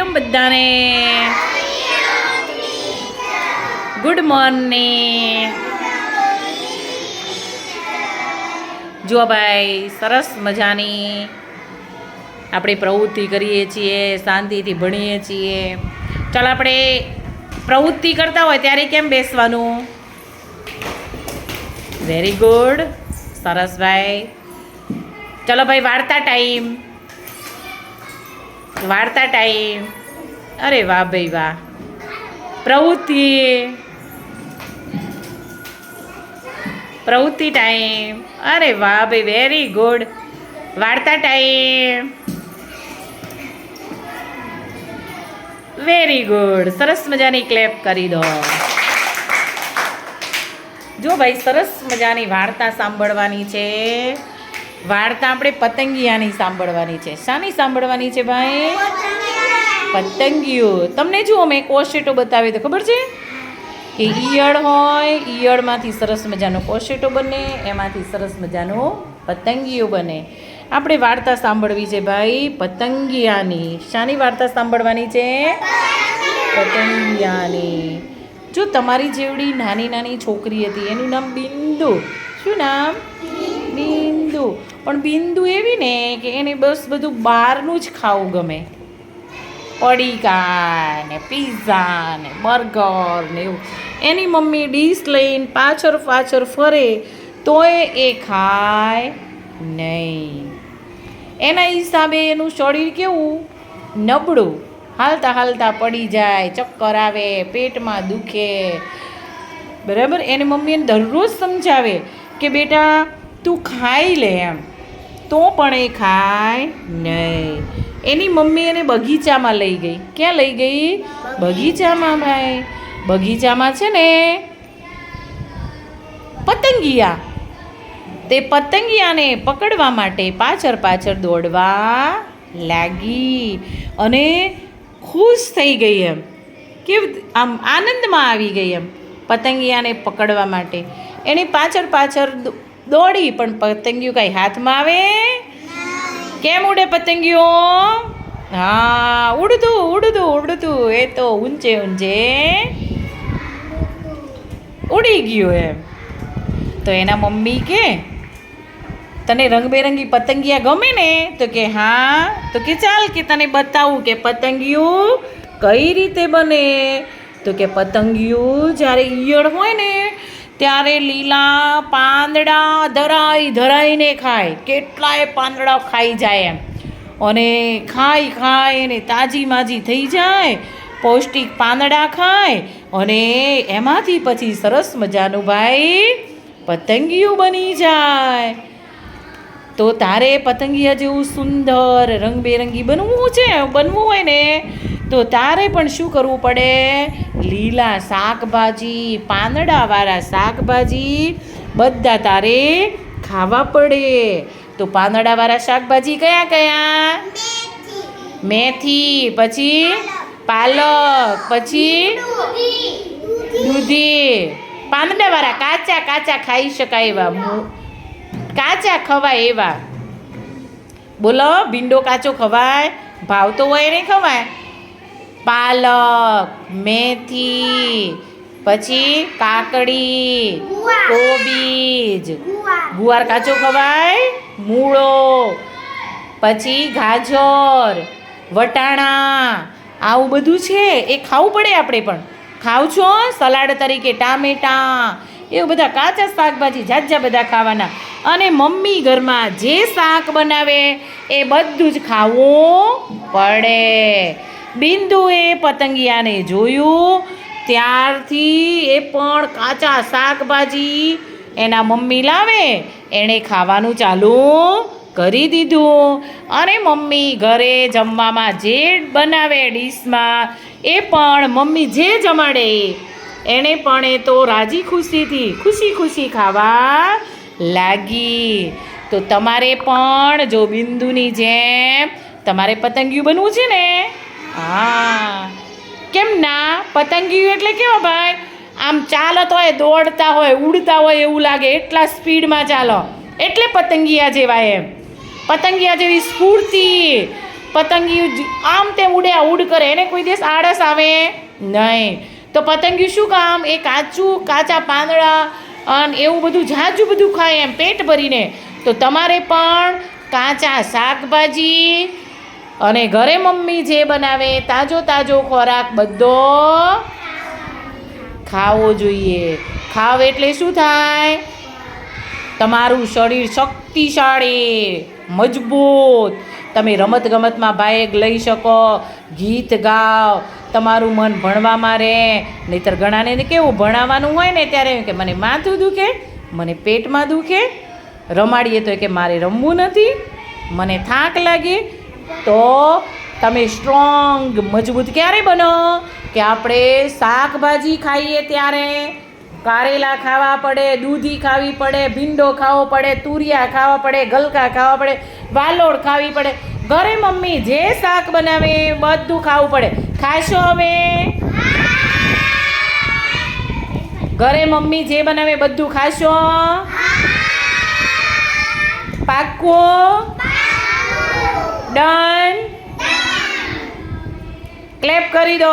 બધાને? Good morning જુઓ ભાઈ, સરસ મજાની આપણે પ્રવૃત્તિ કરીએ છીએ, શાંતિથી ભણીએ છીએ. ચાલ આપણે પ્રવૃત્તિ કરતા હોય ત્યારે કેમ બેસવાનું? વેરી ગુડ સરસ ભાઈ. ચલો ભાઈ, વાર્તા ટાઈમ વાર્તા ટાઈમ અરે વાહ ભાઈ વાહ. પ્રવૃત્તિ. પ્રવૃત્તિ ટાઈમ અરે વાહ ભાઈ વેરી ગુડ વાર્તા ટાઈમ વેરી ગુડ સરસ મજાની ક્લેપ કરી દો. જો ભાઈ, સરસ મજાની વાર્તા સાંભળવાની છે. વાર્તા આપણે પતંગિયાની સાંભળવાની છે. શાની સાંભળવાની છે ભાઈ? પતંગિયો. તમને જુઓ મેં કોશેટો બતાવી તો ખબર છે? કે ઈયળ હોય, ઈયળમાંથી સરસ મજાનો કોશેટો બને, એમાંથી સરસ મજાનો પતંગિયો બને. આપણે વાર્તા સાંભળવી છે ભાઈ, પતંગિયાની. શાની વાર્તા સાંભળવાની છે? પતંગિયાની. જો તમારી જેવડી નાની નાની છોકરી હતી, એનું નામ બિંદુ. શું નામ? પણ બિંદુ એવી ને કે એને બસ બધું બહારનું જ ખાવું ગમે. પડીકા ને પીઝા ને બર્ગર ને એવું. એની મમ્મી ડીશ લઈને પાછળ પાછળ ફરે તોય એ ખાય નહીં. એના હિસાબે એનું શરીર કેવું? નબળું. હાલતા હાલતા પડી જાય, ચક્કર આવે, પેટમાં દુખે. બરાબર? એની મમ્મી એને દરરોજ સમજાવે કે બેટા તું ખાઈ લે એમ. તો પણ એ ખાય નહીં. એની મમ્મી એને બગીચામાં લઈ ગઈ. ક્યાં લઈ ગઈ? બગીચામાં ભાઈ. બગીચામાં છે ને પતંગિયા. તે પતંગિયાને પકડવા માટે પાછળ પાછળ દોડવા લાગી અને ખુશ થઈ ગઈ એમ. કે આમ આનંદમાં આવી ગઈ એમ. પતંગિયાને પકડવા માટે. એની પાછળ પાછળ દોડી, પણ પતંગિયું કાંઈ હાથમાં આવે? કેમ ઉડે પતંગિયો? હા, ઉડતું ઉડતું ઉડતું. એ તો ઊંચે ઊંચે. ઉડી ગયું એમ. તો એના મમ્મી કે, તને રંગબેરંગી પતંગિયા ગમે ને? તો કે, હા. તો કે, ચાલ કે તને બતાવું કે પતંગિયું કઈ રીતે બને? તો કે, પતંગિયું જ્યારે ઈયળ હોય ને ત્યારે લીલા પાંદડા ધરાઈ ધરાઈને ખાય. કેટલાય પાંદડા ખાઈ જાય એમ. અને ખાઈ ખાય એને તાજી માજી થઈ જાય, પૌષ્ટિક પાંદડા ખાય અને એમાંથી પછી સરસ મજાનું ભાઈ પતંગિયું બની જાય. તો તારે પતંગિયા જેવું સુંદર રંગબેરંગી બનવું છે? બનવું હોય ને? તો તારે પણ શું કરવું પડે? લીલા શાકભાજી, પાંદડાવાળા શાકભાજી બધા તારે ખાવા પડે. તો પાંદડાવાળા શાકભાજી કયા કયા? મેથી. પછી પાલક, પછી દૂધી. પાંદડાવાળા કાચા કાચા ખાઈ શકાય એવા કાચા ખવાય એવા. બોલો, ભીંડો કાચો ખવાય ભાવતો હોય નહીં ખવાય. પાલક મેથી પછી કાકડી કોબીજ. ગુવાર. કાચો ખવાય? મૂળો. પછી ગાજર વટાણા. આવું બધું છે? એ ખાવું પડે આપણે પણ. ખાવ છો? સલાડ તરીકે ટામેટાં. એવું બધા કાચા શાકભાજી જાત બધા ખાવાના. અને મમ્મી ઘરમાં જે શાક બનાવે એ બધું જ ખાવું પડે. બિંદુએ પતંગિયાને જોયું. ત્યારથી એ પણ કાચા શાકભાજી એના મમ્મી લાવે. એણે ખાવાનું ચાલુ કરી દીધું. અને મમ્મી ઘરે જમવામાં જે બનાવે ડીશમાં એ પણ મમ્મી જે જમાડે. એણે પણ એ તો રાજી ખુશીથી ખુશી ખુશી ખાવા લાગી. તો તમારે પણ જો બિંદુની જેમ તમારે પતંગિયું બનવું છે ને? હા. કેમ ના? પતંગિયું એટલે કેવો ભાઈ? આમ ચાલત હોય, દોડતા હોય, ઉડતા હોય એવું લાગે. એટલા સ્પીડમાં ચાલો. એટલે પતંગિયા જેવા એમ. પતંગિયા જેવી સ્ફૂર્તિ. પતંગિયું આમ તેમ ઉડે ઉડ કરે. એને કોઈ દિવસ આળસ આવે નહીં. તો પતંગિયું શું કામ? એ કાચું, કાચા પાંદડા અને એવું બધું જાજુ બધું ખાય એમ, પેટ ભરીને. તો તમારે પણ કાચા શાકભાજી અને ઘરે મમ્મી જે બનાવે તાજો તાજો ખોરાક બધો ખાવો જોઈએ. ખાવ એટલે શું થાય? તમારું શરીર શક્તિશાળી, મજબૂત. તમે રમત ગમતમાં ભાગ લઈ શકો, ગીત ગાઓ, તમારું મન ભણવામાં રહે. નહીતર ઘણાને કેવું ભણાવવાનું હોય ને ત્યારે કે મને માથું દુખે, મને પેટમાં દુખે. રમાડીએ તો કે મારે રમવું નથી, મને થાક લાગે. તો તમે સ્ટ્રોંગ મજબૂત ક્યારે બનો કે આપણે શાકભાજી ખાઈએ ત્યારે કારેલા ખાવા પડે, દૂધી ખાવી પડે, ભીંડો ખાવો પડે, તુરિયા ખાવા પડે, ગલકા ખાવા પડે વાલોડ ખાવી પડે. ઘરે મમ્મી જે શાક બનાવે બધું ખાવું પડે. ખાશો હવે? ઘરે મમ્મી જે બનાવે બધું ખાશો? પાક્કો? ડન ક્લેપ કરી દો.